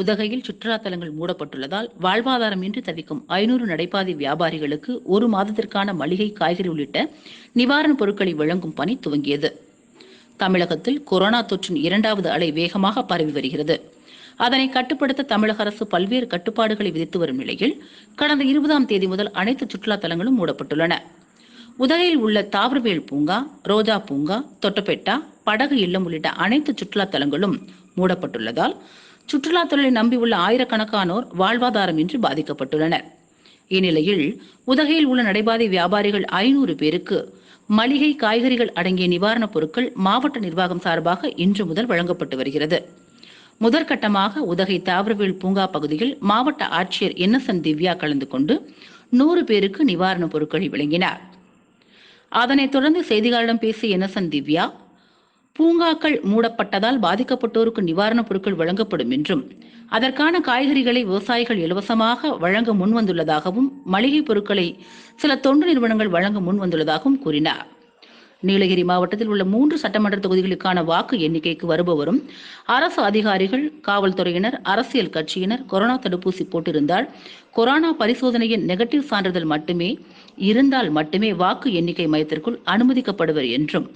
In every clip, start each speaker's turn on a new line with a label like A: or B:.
A: உதகையில் சுற்றுலா தலங்கள் மூடப்பட்டுள்ளதால் வாழ்வாதாரமின்றி தவிக்கும் ஐநூறு நடைபாதை வியாபாரிகளுக்கு ஒரு மாதத்திற்கான மளிகை காய்கறி உள்ளிட்ட நிவாரணப் பொருட்களை வழங்கும் பணி துவங்கியது. தமிழகத்தில் கொரோனா தொற்றின் இரண்டாவது அலை வேகமாக பரவி வருகிறது. அதனை கட்டுப்படுத்த தமிழக அரசு பல்வேறு கட்டுப்பாடுகளை விதித்து வரும் நிலையில் கடந்த இருபதாம் தேதி முதல் அனைத்து சுற்றுலா தலங்களும் மூடப்பட்டுள்ளன. உதகையில் உள்ள தாவரவேல் பூங்கா ரோஜா பூங்கா தொட்டபெட்டா படகு இல்லம் உள்ளிட்ட அனைத்து சுற்றுலா தலங்களும் மூடப்பட்டுள்ளதால் சுற்றுலாத்துறை தொழிலை நம்பியுள்ள ஆயிரக்கணக்கானோர் வாழ்வாதாரமின்றி பாதிக்கப்பட்டுள்ளனர். இந்நிலையில் உதகையில் உள்ள நடைபாதை வியாபாரிகள் ஐநூறு பேருக்கு மளிகை காய்கறிகள் அடங்கிய நிவாரணப் பொருட்கள் மாவட்ட நிர்வாகம் சார்பாக இன்று முதல் வழங்கப்பட்டு வருகிறது. முதற்கட்டமாக உதகை தாவரவியல் பூங்கா பகுதியில் மாவட்ட ஆட்சியர் இன்னசென்ட் திவ்யா கலந்து கொண்டு நூறு பேருக்கு நிவாரணப் பொருட்களை வழங்கினார் அதனைத் தொடர்ந்து செய்தியாளரிடம் பேசிய இன்னசென்ட் திவ்யா பூங்காக்கள் மூடப்பட்டதால் பாதிக்கப்பட்டோருக்கு நிவாரணப் பொருட்கள் வழங்கப்படும் என்றும் அதற்கான காய்கறிகளை விவசாயிகள் இலவசமாக வழங்க முன்வந்துள்ளதாகவும் மளிகை பொருட்களை சில தொண்டு நிறுவனங்கள் வழங்க முன்வந்துள்ளதாகவும் கூறினார். நீலகிரி மாவட்டத்தில் உள்ள மூன்று சட்டமன்ற தொகுதிகளுக்கான வாக்கு எண்ணிக்கைக்கு வருபவரும் அரசு அதிகாரிகள் காவல்துறையினர் அரசியல் கட்சியினர் கொரோனா தடுப்பூசி போட்டிருந்தால் கொரோனா பரிசோதனையின் நெகட்டிவ் சான்றிதழ் மட்டுமே இருந்தால் மட்டுமே வாக்கு எண்ணிக்கை மையத்திற்குள் அனுமதிக்கப்படுவர் என்றும்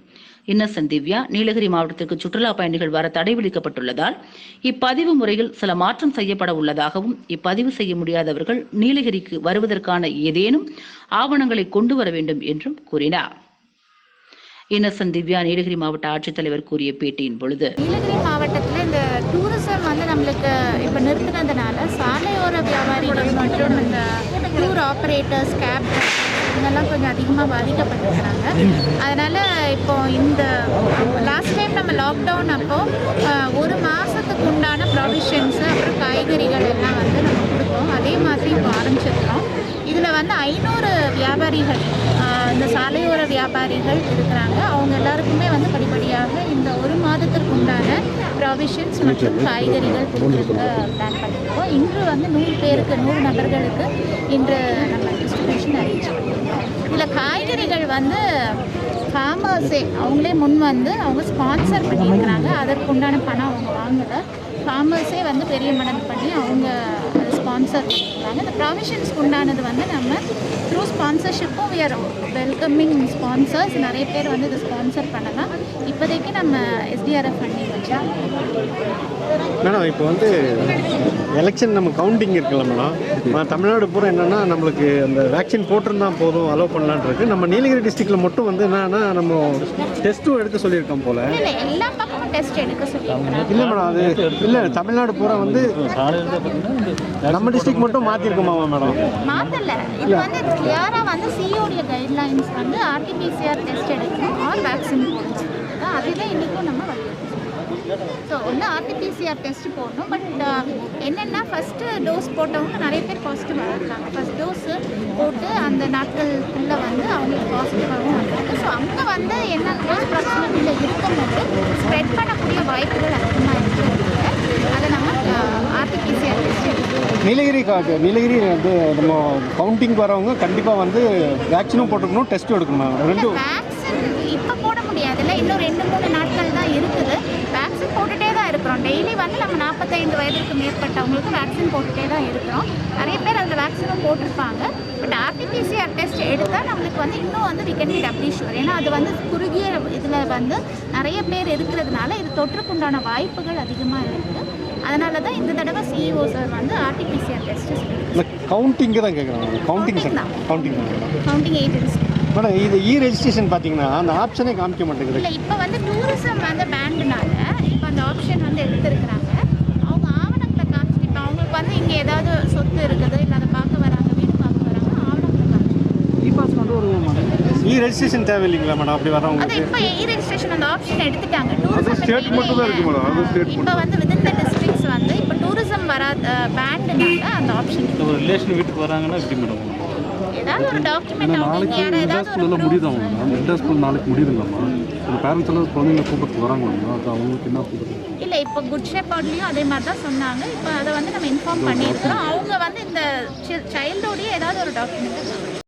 A: இன்னசென்ட் திவ்யா நீலகிரி மாவட்டத்திற்கு சுற்றுலா பயணிகள் வர தடை விதிக்கப்பட்டுள்ளதால் இப்பதிவு முறையில் சில மாற்றம் செய்யப்பட உள்ளதாகவும் இப்பதிவு செய்ய முடியாதவர்கள் நீலகிரிக்கு வருவதற்கான ஏதேனும் ஆவணங்களை கொண்டு வர வேண்டும் என்றும் கூறினார். இன்னசென்ட் திவ்யா நீலகிரி மாவட்ட ஆட்சித்தலைவர் கூறிய பேட்டியின் பொழுது
B: நீலகிரி மாவட்டத்தில் இந்த டூரிசம் வந்து நம்மளுக்கு இப்போ நிறுத்தினதுனால சாலையோர வியாபாரிகள் மற்றும் இந்த டூர் ஆப்ரேட்டர்ஸ் கேப் இதெல்லாம் கொஞ்சம் அதிகமாக பாதிக்கப்பட்டிருக்கிறாங்க. அதனால் இப்போ இந்த லாஸ்ட் டைம் நம்ம லாக்டவுன் அப்போ ஒரு மாதத்துக்கு உண்டான ப்ரொவிஷன்ஸு அப்புறம் காய்கறிகள் எல்லாம் வந்து நம்ம கொடுத்தோம். அதே மாதிரி இப்போ ஆரம்பிச்சிருக்கிறோம். இதில் வந்து ஐநூறு வியாபாரிகள் இந்த சாலை வியாபாரிகள் இருக்கிறாங்க. அவங்க எல்லாருக்குமே வந்து படிப்படியாக இந்த ஒரு மாதத்திற்கு உண்டான ப்ரொவிஷன்ஸ் மற்றும் காய்கறிகள் கொடுக்குறதுக்கு பிளான் பண்ணியிருக்கோம் இன்று வந்து நூறு பேருக்கு நூறு நபர்களுக்கு இன்று நம்ம டிஸ்ட்ரிபியூஷன் அரேஞ்ச் பண்ணியிருக்கோம் இதில் காய்கறிகள் வந்து ஃபார்மர்ஸே அவங்களே முன் வந்து அவங்க ஸ்பான்சர் பண்ணியிருக்கிறாங்க. அதற்குண்டான பணம் அவங்க வாங்கலை. ஃபார்மர்ஸே வந்து பெரிய மடங்கு பண்ணி அவங்க ஸ்பான்சர் பண்ணியிருக்காங்க இந்த ப்ராவிஷன்ஸ்க்கு உண்டானது வந்து நம்ம வி ஆர் வெல்கமிங் ஸ்பான்சர்ஸ் நிறைய பேர் வந்து இதை ஸ்பான்சர் பண்ணலாம். இப்போதைக்கு நம்ம எஸ்டிஆர்எஃப் ஃபண்டிங் வச்சா.
C: மேடம் இப்போ வந்து எலெக்ஷன் நம்ம கவுண்டிங் இருக்குல்ல மேடம். தமிழ்நாடு பூரா என்னென்னா நம்மளுக்கு அந்த வேக்சின் போட்டிருந்தா போதும் அலோவ் பண்ணலான்னு இருக்கு. நம்ம நீலகிரி டிஸ்ட்ரிக்டில் மட்டும் வந்து என்னன்னா நம்ம டெஸ்ட்டும் எடுக்க சொல்லியிருக்கோம் போல.
B: இல்லை எல்லா பக்கமும் டெஸ்ட் எடுக்க சொல்லியிருக்கிறாங்க
C: இல்லை மேடம் அது இல்லை தமிழ்நாடு பூரா வந்து நம்ம டிஸ்ட்ரிக்ட் மட்டும் மாற்றிருக்கோமா மேடம்?
B: மாத்தல. இது வந்து கிளியராக வந்து சிஓடைய கைட்லைன்ஸ் வந்து ஆர்டிபிசிஆர் டெஸ்ட் எடுக்கணும் ஆர் வேக்சின் போடணும் அதுதான் இன்றைக்கும் நம்ம வலியுறுத்தோம் ஸோ ஒன்று ஆர்டிபிசிஆர் டெஸ்ட் போடணும் பட் என்னென்னா ஃபஸ்ட்டு டோஸ் போட்டவங்க நிறைய பேர் பாசிட்டிவாக இருக்காங்க. ஃபஸ்ட் டோஸு போட்டு அந்த நாட்களுக்குள்ளே வந்து அவங்களுக்கு பாசிட்டிவாகவும் வந்திருக்கு. ஸோ அங்கே வந்து என்ன க்ளோஸ் ப்ராக்சிமிட்டியில் இருக்கும்போது ஸ்ப்ரெட் பண்ணக்கூடிய வாய்ப்புகள் அதிகமாக இருக்குது அதை நம்ம ஆர்டிபிசிஆர் டெஸ்ட் எடுக்கணும்
C: நீலகிரி நீலகிரி வந்து நம்ம கவுண்டிங் வரவங்க கண்டிப்பாக வந்து வேக்சினும் போட்டுக்கணும் டெஸ்ட்டும் எடுக்கணும். ரெண்டும்
B: வேக்சின் இப்போ போட முடியாதுல்ல. இன்னும் ரெண்டு மூணு நாட்கள் தான் இருக்குது. இருக்கிறோம். டெய்லி வந்து நம்ம நாற்பத்தைந்து வயதிற்கு மேற்பட்டவங்களுக்கு வேக்சின் போட்டுட்டே தான் இருக்கிறோம். நிறைய பேர் அதில் வேக்சினும் போட்டிருப்பாங்க. பட் ஆர்டிபிசிஆர் டெஸ்ட் எடுத்தால் நம்மளுக்கு வந்து இன்னும் வந்து வி கேன் பி டப்ளி ஏன்னா அது வந்து குறுகிய இதில் வந்து நிறைய பேர் இருக்கிறதுனால இது தொற்றுக்குண்டான வாய்ப்புகள் அதிகமாக இருக்குது அதனால தான் இந்த தடவை சிஇஓ சார் வந்து ஆர்டிபிசிஆர்
C: இல்லை கவுண்டிங்கு தான் கேட்குறாங்க கவுண்டிங்
B: தான்.
C: கவுண்டிங்
B: கவுண்டிங் ஏஜென்சி
C: மேடம் இது இ ரெஜிஸ்ட்ரேஷன் பார்த்தீங்கன்னா அந்த ஆப்ஷனே காமிக்க மாட்டேங்குது.
B: இல்லை இப்போ வந்து டூரிசம் வந்து பேண்டுனால ஆப்ஷன் வந்து எடுத்திருக்கிறாங்க. அவங்க ஆவணங்களை காமிச்சிட்டு இப்போ அவங்களுக்கு வந்து இங்கே ஏதாவது சொத்து இருக்குது? இல்லை அதை பார்க்க வராங்க வீடு பார்க்க வராங்க ஆவணங்களை காமிச்சிட்டு
C: இ ரெஜிஸ்ட்ரேஷன் தேவை இல்லைங்களா மேடம்? அப்படி
B: அது
C: வரவங்களுக்கு
B: இப்போ இ ரெஜிஸ்ட்ரேஷன் அந்த ஆப்ஷன் எடுத்துட்டாங்க.
D: அது ஸ்டேட் மட்டும் தான் இருக்கு மேடம். அது ஸ்டேட்
B: இப்போ வந்து விதின் த டிஸ்ட்ரிக்ட்ஸ் வந்து இப்போ டூரிசம் வராத பேண்டுனால அந்த ஆப்ஷன்
D: ஒரு ரிலேஷன் வீட்டுக்கு வராங்கன்னா எப்படி மேடம்?
B: ஏதாவது ஒரு டாக்குமெண்ட் அவங்க
D: நாளைக்கு
B: யாரோ
D: இண்டா
B: ஏதாவது
D: ஸ்கூலில் முடியுது. அவங்க? இண்டா ஸ்கூல் நாளைக்கு முடியுதுங்களாம்மா? அந்த பேரண்ட்ஸ் எல்லாம் குழந்தைங்களை கூப்பிட்டு வராங்க அது அவங்களுக்கு என்ன கூப்பிட்டு
B: இல்லை இப்போ குட் ஷெப்பர்ட்லேயும் அதே மாதிரி தான் சொன்னாங்க. இப்போ அதை வந்து நம்ம இன்ஃபார்ம் பண்ணியிருக்கிறோம். அவங்க வந்து இந்த சைல்டோடைய ஏதாவது ஒரு டாக்குமெண்ட்